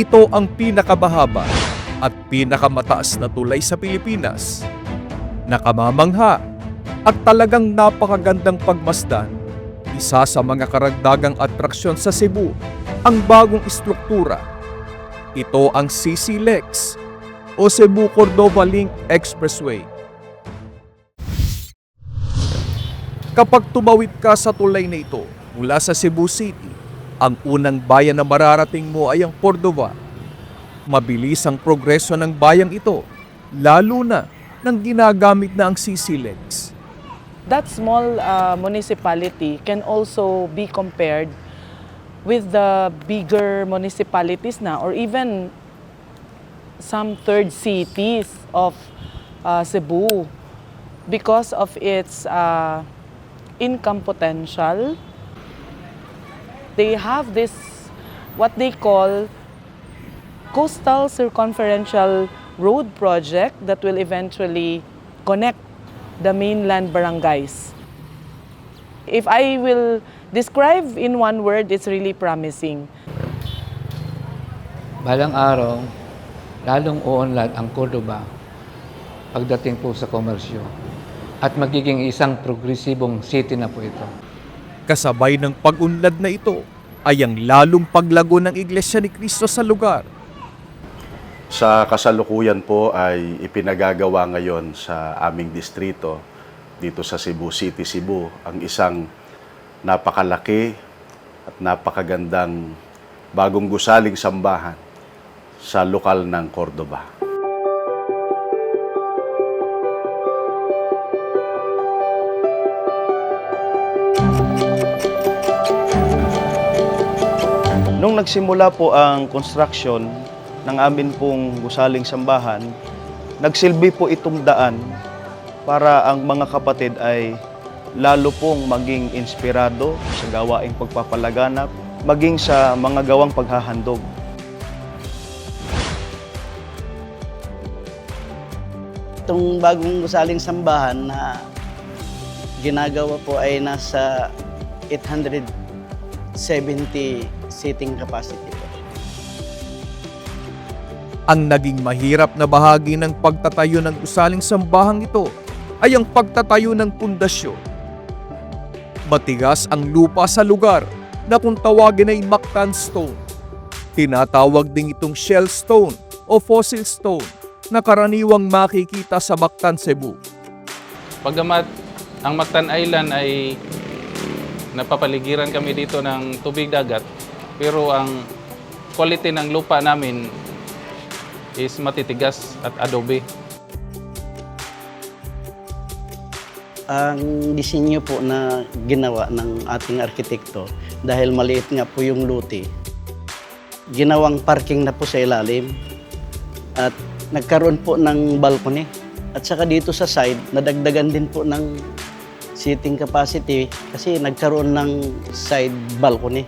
Ito ang pinakamahaba at pinakamataas na tulay sa Pilipinas. Nakamamangha at talagang napakagandang pagmasdan. Isa sa mga karagdagang atraksyon sa Cebu, ang bagong istruktura. Ito ang CC Lex o Cebu Cordova Link Expressway. Kapag tumawid ka sa tulay na ito mula sa Cebu City, ang unang bayan na mararating mo ay ang Cordova. Mabilis ang progreso ng bayang ito, lalo na nang ginagamit na ang CC Lex. That small uh, municipality can also be compared with the bigger municipalities na or even some third cities of uh, Cebu because of its uh, income potential. They have this what they call coastal circumferential road project that will eventually connect the mainland barangays. If I will describe in one word, it's really promising. Balang araw, lalong uunlad ang Cordoba pagdating po sa komersyo at magiging isang progresibong city na po ito. Kasabay ng pag-unlad na ito ay ang lalong paglago ng Iglesia ni Cristo sa lugar. Sa kasalukuyan po ay ipinagagawa ngayon sa aming distrito dito sa Cebu City, Cebu, ang isang napakalaki at napakagandang bagong gusaling sambahan sa lokal ng Cordoba. Nung nagsimula po ang construction ng amin pong gusaling sambahan, nagsilbi po itong daan para ang mga kapatid ay lalo pong maging inspirado sa gawaing pagpapalaganap, maging sa mga gawang paghahandog. Itong bagong gusaling sambahan na ginagawa po ay nasa 870 seating capacity po. Ang naging mahirap na bahagi ng pagtatayo ng gusaling sambahang ito ay ang pagtatayo ng pundasyon. Matigas ang lupa sa lugar na kung tawagin ay Mactan Stone. Tinatawag din itong shell stone o fossil stone na karaniwang makikita sa Mactan, Cebu. Pagkamat ang Mactan Island ay napapaligiran kami dito ng tubig dagat, pero ang quality ng lupa namin is matitigas at adobe. Ang disenyo po na ginawa ng ating arkitekto dahil maliit nga po yung luti, ginawang parking na po sa ilalim at nagkaroon po ng balcony. At saka dito sa side, nadagdagan din po ng seating capacity kasi nagkaroon ng side balcony.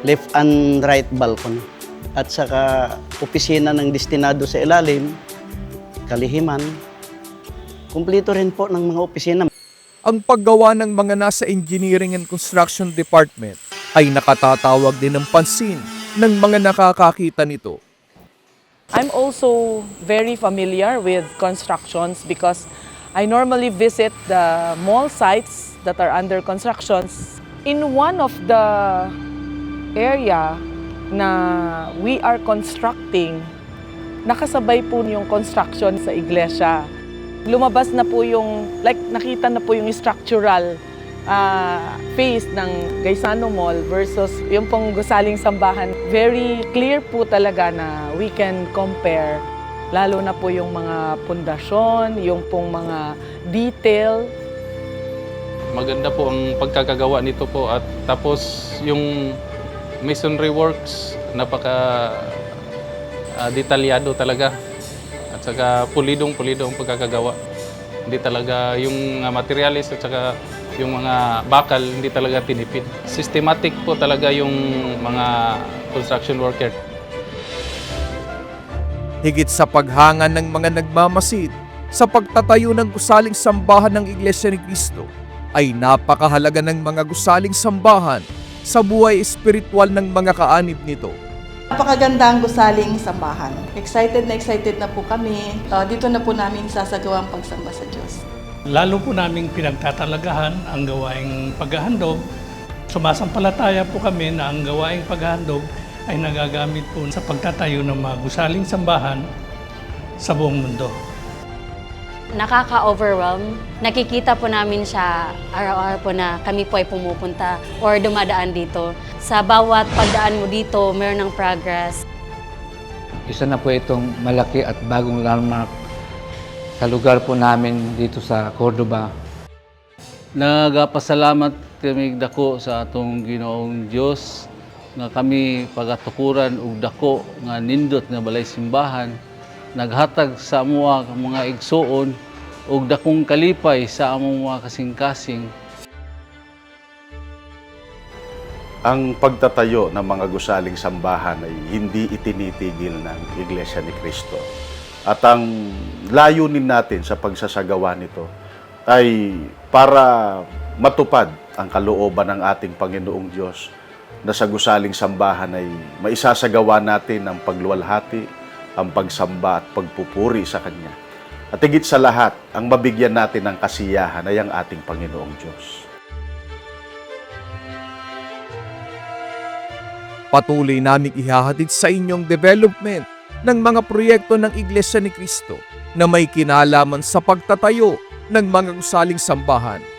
Left and right balcony. At saka opisina ng destinado sa ilalim, kalihiman. Kumpleto rin po ng mga opisina. Ang paggawa ng mga nasa Engineering and Construction Department ay nakatatawag din ng pansin ng mga nakakakita nito. I'm also very familiar with constructions because I normally visit the mall sites that are under constructions. In one of the area na we are constructing, nakasabay po yung construction sa iglesia. Lumabas na po yung, like nakita na po yung structural ah, phase ng Gaisano Mall versus yung pong gusaling sambahan. Very clear po talaga na we can compare lalo na po yung mga pundasyon, yung pong mga detail. Maganda po ang pagkakagawa nito po at tapos yung masonry works napaka ah, detalyado talaga at saka pulidong-pulido ang pagkakagawa. Hindi talaga yung mga materialis at saka yung mga bakal hindi talaga tinipid. Systematic po talaga yung mga construction worker. Higit sa paghangan ng mga nagmamasid sa pagtatayo ng gusaling sambahan ng Iglesia ni Cristo, ay napakahalaga ng mga gusaling sambahan sa buhay espiritual ng mga kaanib nito. Napakagandang gusaling sambahan. Excited na excited na po kami. Ah, dito na po namin sasagawang pagsamba sa Diyos. Lalo po naming pinagtatalagahan ang gawaing paghahandog. Sumasampalataya po kami na ang gawaing paghahandog ay nagagamit po sa pagtatayo ng mga gusaling sambahan sa buong mundo. nakaka-overwhelm. Nakikita po namin siya araw-araw po na kami po ay pumupunta or dumadaan dito. Sa bawat pagdaan mo dito, meron ng progress. Isa na po itong malaki at bagong landmark sa lugar po namin dito sa Cordoba. Nagapasalamat kami dako sa atong Ginoong Dios nga kami pagatukuran og dako nga nindot nga balay simbahan naghatag sa amuha mga igsuon og dakong kalipay sa among mga kasing-kasing Ang pagtatayo ng mga gusaling sambahan ay hindi itinitigil ng Iglesia ni Cristo. At ang layunin natin sa pagsasagawa nito ay para matupad ang kalooban ng ating Panginoong Diyos na sa gusaling sambahan ay maisasagawa natin ang pagluwalhati, ang pagsamba at pagpupuri sa Kanya. At higit sa lahat, ang mabigyan natin ng kasiyahan ay ang ating Panginoong Diyos. Patuloy naming ihahatid sa inyong development ng mga proyekto ng Iglesia ni Cristo na may kinalaman sa pagtatayo ng mga gusaling sambahan